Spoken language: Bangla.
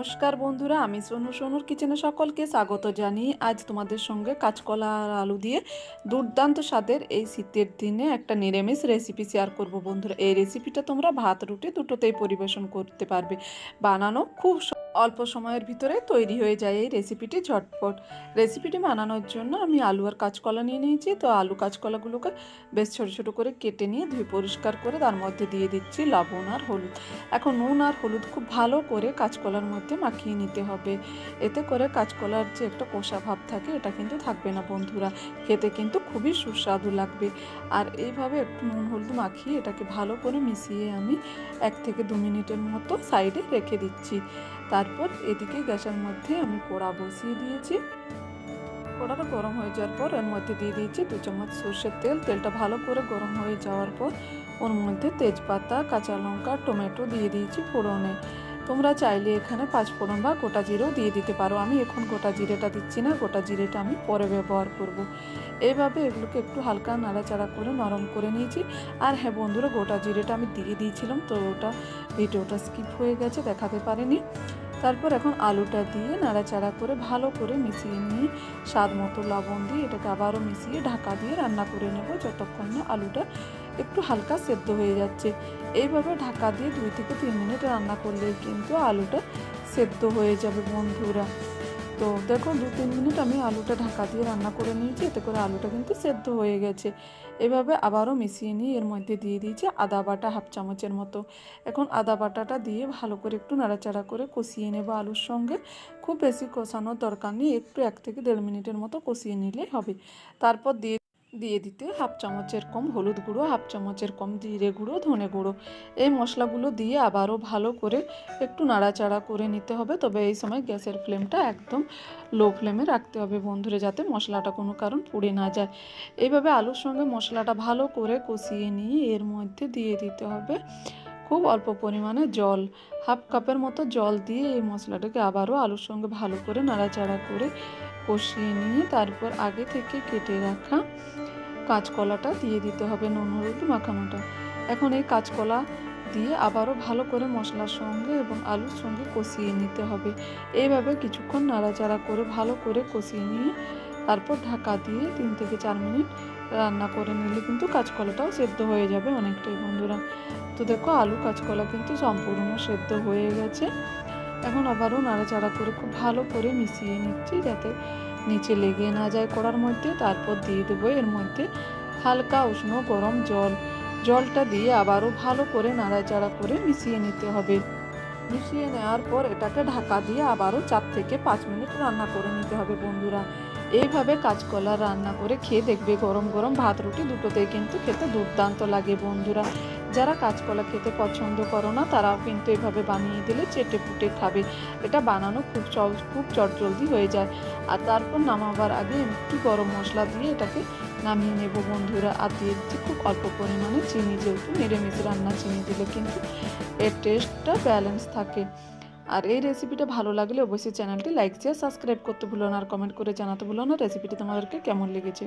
নমস্কার বন্ধুরা, আমি সোনু। সোনুর কিচেনে সকলকে স্বাগত জানি আজ তোমাদের সঙ্গে কাঁচকলা আর আলু দিয়ে দুর্দান্ত স্বাদের এই শীতের দিনে একটা নিরামিষ রেসিপি শেয়ার করব। বন্ধুরা, এই রেসিপিটা তোমরা ভাত, রুটি দুটোতেই পরিবেশন করতে পারবে। বানানো খুব অল্প সময়ের ভিতরে তৈরি হয়ে যায় এই রেসিপিটি ঝটপট। রেসিপিটি বানানোর জন্য আমি আলু আর কাঁচকলা নিয়ে নিয়েছি। তো আলু কাঁচকলাগুলোকে বেশ ছোটো ছোটো করে কেটে নিয়ে ধুয়ে পরিষ্কার করে তার মধ্যে দিয়ে দিচ্ছি লবণ আর হলুদ। এখন নুন আর হলুদ খুব ভালো করে কাঁচকলার মধ্যে মাখিয়ে নিতে হবে। এতে করে কাঁচকলার যে একটা কষা ভাব থাকে এটা কিন্তু থাকবে না বন্ধুরা। খেতে কিন্তু খুবই সুস্বাদু লাগবে। আর এইভাবে একটু নুন হলুদ মাখিয়ে এটাকে ভালো করে মিশিয়ে আমি এক থেকে দু মিনিটের মতো সাইডে রেখে দিচ্ছি। তারপর এদিকে গ্যাসের মধ্যে আমি কড়া বসিয়ে দিয়েছি। কড়াটা গরম হয়ে যাওয়ার পর এর মধ্যে দিয়ে দিয়েছি দু চামচ সর্ষের তেল। তেলটা ভালো করে গরম হয়ে যাওয়ার পর ওর মধ্যে তেজপাতা, কাঁচা লঙ্কা, টমেটো দিয়ে দিয়েছি ফোড়নে। তোমরা চাইলে এখানে পাঁচ ফোড়ন বা গোটা জিরেও দিয়ে দিতে পারো। আমি এখন গোটা জিরেটা দিচ্ছি না, গোটা জিরেটা আমি পরে ব্যবহার করব। এইভাবে এগুলোকে একটু হালকা নাড়াচাড়া করে নরম করে নিয়েছি। আর হ্যাঁ বন্ধুরা, গোটা জিরেটা আমি দিয়ে দিয়েছিলাম, তো ওটা ভিডিওটা স্কিপ হয়ে গেছে, দেখাতে পারিনি। তারপর এখন আলুটা দিয়ে নাড়াচাড়া করে ভালো করে মিশিয়ে নিয়ে স্বাদ মতো লবণ দিয়ে এটাকে আবারও মিশিয়ে ঢাকা দিয়ে রান্না করে নেব যতক্ষণ না আলুটা একটু হালকা সেদ্ধ হয়ে যাচ্ছে। এইভাবে ঢাকা দিয়ে দুই থেকে তিন মিনিট রান্না করলে কিন্তু আলুটা সেদ্ধ হয়ে যাবে বন্ধুরা। তো দেখো দু তিন মিনিট আমি আলুটা ঢাকা দিয়ে রান্না করে নিয়েছি, এতে করে আলুটা কিন্তু সেদ্ধ হয়ে গেছে। এভাবে আবারও মিশিয়ে নিয়ে এর মধ্যে দিয়ে দিয়েছি আদা বাটা হাফ চামচের মতো। এখন আদা বাটাটা দিয়ে ভালো করে একটু নাড়াচাড়া করে কষিয়ে নেব আলুর সঙ্গে। খুব বেশি কষানোর দরকার নেই, একটু এক থেকে দেড় মিনিটের মতো কষিয়ে নিলেই হবে। তারপর দিয়ে দিয়ে দিতে হাফ চামচের কম হলুদ গুঁড়ো, হাফ চামচের কম জিরে গুঁড়ো, ধনে গুঁড়ো। এই মশলাগুলো দিয়ে আবারও ভালো করে একটু নাড়াচাড়া করে নিতে হবে। তবে এই সময় গ্যাসের ফ্লেমটা একদম লো ফ্লেমে রাখতে হবে বন্ধুরে, যাতে মশলাটা কোনো কারণ পুড়ে না যায়। এইভাবে আলুর সঙ্গে মশলাটা ভালো করে কষিয়ে নিয়ে এর মধ্যে দিয়ে দিতে হবে খুব অল্প পরিমাণে জল। হাফ কাপের মতো জল দিয়ে এই মশলাটাকে আবারও আলুর সঙ্গে ভালো করে নাড়াচাড়া করে কষিয়ে নিয়ে তারপর আগে থেকে কেটে রাখা কাঁচকলাটা দিয়ে দিতে হবে নুন, হলুদ মাখানোটা। এখন এই কাঁচকলা দিয়ে আবারও ভালো করে মশলার সঙ্গে এবং আলুর সঙ্গে কষিয়ে নিতে হবে। এইভাবে কিছুক্ষণ নাড়াচাড়া করে ভালো করে কষিয়ে নিয়ে তারপর ঢাকা দিয়ে তিন থেকে চার মিনিট রান্না করে নিলে কিন্তু কাঁচকলাটাও সেদ্ধ হয়ে যাবে অনেকটাই বন্ধুরা। তো দেখো আলু কাঁচকলা কিন্তু সম্পূর্ণ সেদ্ধ হয়ে গেছে। এখন আবারও নাড়াচাড়া করে খুব ভালো করে মিশিয়ে নিচ্ছি যাতে নিচে লেগে না যায় কড়ার মধ্যে, তারপর দিয়ে দেবো এর মধ্যে হালকা উষ্ণ গরম জল। জলটা দিয়ে আবারও ভালো করে নাড়াচাড়া করে মিশিয়ে নিতে হবে। মিশিয়ে নেওয়ার পর এটাকে ঢাকা দিয়ে আবারও চার থেকে পাঁচ মিনিট রান্না করে নিতে হবে বন্ধুরা। এইভাবে কাঁচকলা রান্না করে খেয়ে দেখবে গরম গরম ভাত, রুটি দুটোতেই কিন্তু খেতে দুর্দান্ত লাগে বন্ধুরা। যারা কাঁচকলা খেতে পছন্দ করো না, তারাও কিন্তু এভাবে বানিয়ে দিলে চেটে পুটে খাবে। এটা বানানো খুব সহজ খুব চটজলদি হয়ে যায়। আর তারপর নামাবার আগে একটু গরম মশলা দিয়ে এটাকে নামিয়ে নেব বন্ধুরা। আর দিয়ে খুব অল্প পরিমাণে চিনি, যেহেতু নিরামিষ রান্না, চিনি দিলে কিন্তু এর টেস্টটা ব্যালেন্স থাকে। আর এই রেসিপিটা ভালো লাগলে অবশ্যই চ্যানেলটি লাইক শেয়ার সাবস্ক্রাইব করতে ভুলো না আর কমেন্ট করে জানাতে ভুলো না রেসিপিটি তোমাদেরকে কেমন লেগেছে।